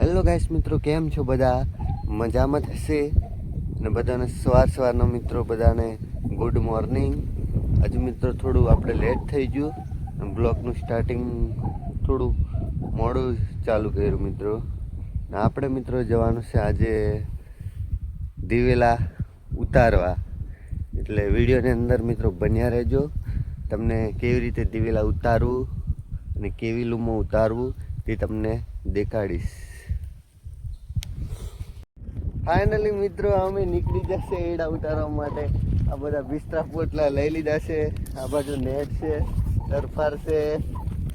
Hello guys મિત્રો, કેમ છો બધા? મજામાં થશે અને બધાને સવાર સવારનો મિત્રો, બધાને ગુડ મોર્નિંગ આજે મિત્રો થોડું આપણે લેટ થઈ ગયું. અને બ્લોગનું સ્ટાર્ટિંગ થોડું મોડું ચાલુ કર્યું મિત્રો. ને આપણે મિત્રો જવાનું છે આજે દિવેલા ઉતારવા. એટલે વિડીયોની અંદર મિત્રો બન્યા રહેજો. તમને કેવી રીતે દિવેલા ઉતારવું અને કેવી લૂમો ઉતારવું તે તમને દેખાડીશ. ફાઇનલી મિત્રો, અમે નીકળી જશે એડા ઉતારવા માટે. આ બધા બિસ્તરા પોટલા લઈ લીધા છે. આ બાજુ નેટ છે, તરફાર છે,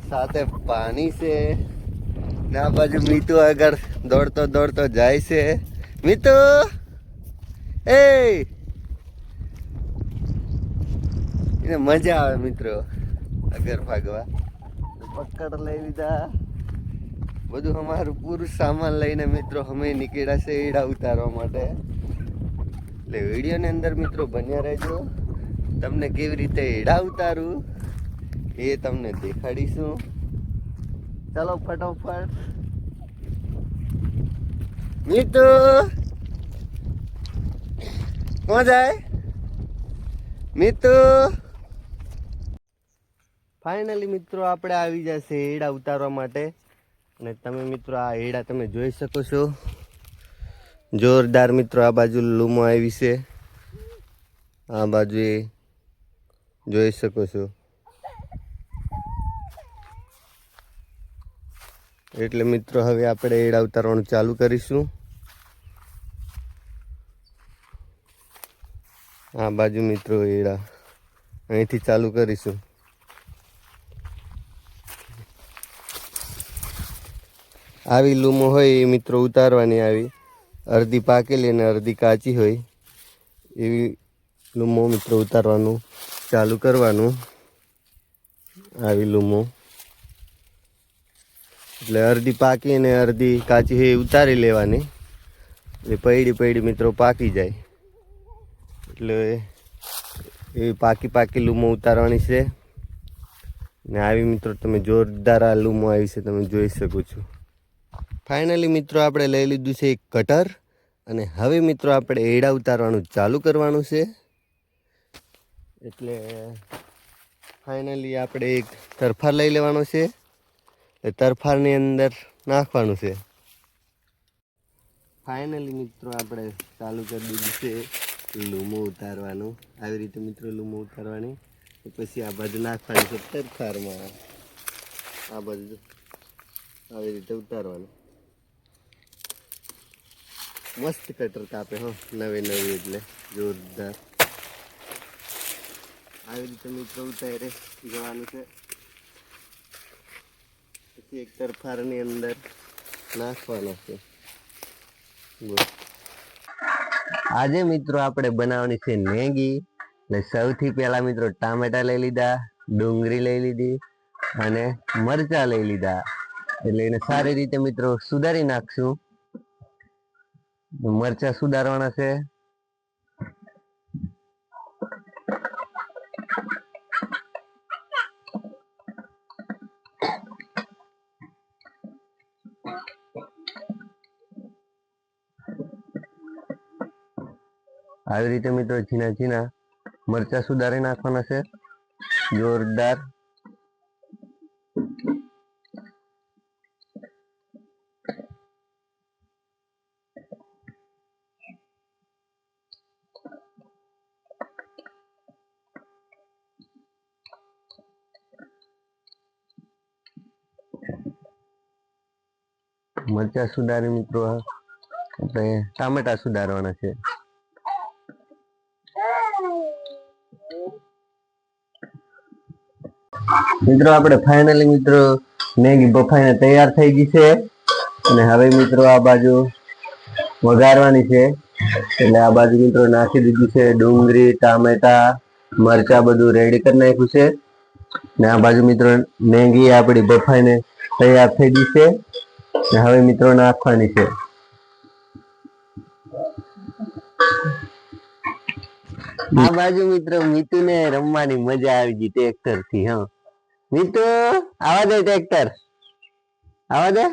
સાથે પાણી છે. ને આ બાજુ મીતુ આગળ દોડતો દોડતો જાય છે. મીતુ! એ! મજા આવે, મિત્રો. આગળ ભાગવા. પકડ લઈ લીધા. બધું અમારું પૂરું સામાન લઈને મિત્રો અમે નીકળ્યા છે એડા ઉતારવા માટે. એટલે વિડીયોની અંદર મિત્રો બન્યા રહેજો. તમને કેવી રીતે એડા ઉતારું એ તમને દેખાડીશું. ચાલો ફટોફટ. મીતુ કોણ જાય? મિતુ ફાઇનલી મિત્રો, આપણે આવી જશે એડા ઉતારવા માટે. અને તમે મિત્રો આ એડા તમે જોઈ શકો છો. જોરદાર મિત્રો આ બાજુ લૂમો આવી છે. આ બાજુ જોઈ શકો છો. એટલે મિત્રો હવે આપણે એડા ઉતારવાનું ચાલુ કરીશું. આ બાજુ મિત્રો એડા અહીંથી ચાલુ કરીશું. આવી લૂમો હોય એ મિત્રો ઉતારવાની આવી. અડધી પાકેલી અને અડધી કાચી હોય. એવી લૂમો મિત્રો ઉતારવાનું, ચાલુ કરવાનું. આવી લૂમો. એટલે અડધી પાકી અને અડધી કાચી હોય એ ઉતારી લેવાની. એટલે પૈડી પૈડી મિત્રો પાકી જાય. એટલે એવી પાકી પાકી લૂમો ઉતારવાની છે. ને આવી મિત્રો તમે જોરદાર આ લૂમો આવી છે, તમે જોઈ શકો છો. ફાઇનલી મિત્રો આપણે લઈ લીધું છે એક કટર અને હવે મિત્રો આપણે એડા ઉતારવાનું ચાલુ કરવાનું છે. એટલે ફાઇનલી આપણે એક તરફાર લઈ લેવાનો છે. એ તરફારની અંદર નાખવાનું છે. ફાઇનલી મિત્રો આપણે ચાલુ કરી દીધું છે. લૂમો ઉતારવાનું. આવી રીતે મિત્રો લૂમો ઉતારવાની. પછી આ બધું નાખવાની છે તરફારમાં. આ બધું આવી રીતે ઉતારવાનું. મસ્ત કટર કાપે હો, નવી નવી એટલે, જોરદાર. આવી રીતે મિત્રો ઉતારે, જવાનું છે. પછી એક તરફારની અંદર નાખવાનો છે. આજે મિત્રો આપણે બનાવવાની છે મેગી એટલે સૌથી પહેલા મિત્રો ટામેટા લઈ લીધા, ડુંગળી લઈ લીધી અને મરચા લઈ લીધા. એટલે એને સારી રીતે મિત્રો સુધારી નાખશું. મરચા સુધારવાના છે? આવી રીતે મિત્રો ઝીણા ઝીણા મરચા સુધારી નાખવાના છે? જોરદાર. મરચા સુધારી મિત્રો આપણે ટામેટા સુધારવાના છે. મિત્રો, આપણે ફાઇનલી મિત્રો, મેગી બફાઈને તૈયાર થઈ ગઈ છે. અને હવે મિત્રો, આ બાજુ વઘારવાની છે. એટલે આ બાજુ મિત્રો નાખી દીધું છે ડુંગળી, ટામેટા, મરચા બધું રેડી કરી નાખ્યું છે. ને આ બાજુ મિત્રો, મેગી આપણી બફાઈને તૈયાર થઈ ગઈ છે. હવે મિત્રો નાખવાની છે. આ બાજુ મિત્રો મિતુ ને રમવાની મજા આવી ગઈ ટ્રેક્ટરથી, હા. મિતુ, આવા દે ટ્રેક્ટર આવા દે.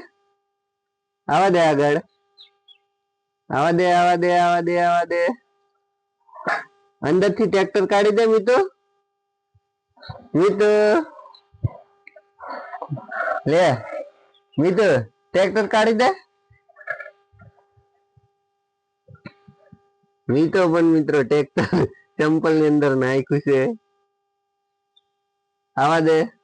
આવા દે આગળ. આવા દે આવા દે આવા દે આવા દે. અંદરથી ટ્રેક્ટર કાઢી દે મિતુ. મિતુ. લે, મિતુ. ટ્રેક્ટર કાઢી દે. મિત્રો પણ મિત્રો ટ્રેક્ટર ચંપલની અંદર નાખ્યું છે. આવા દે.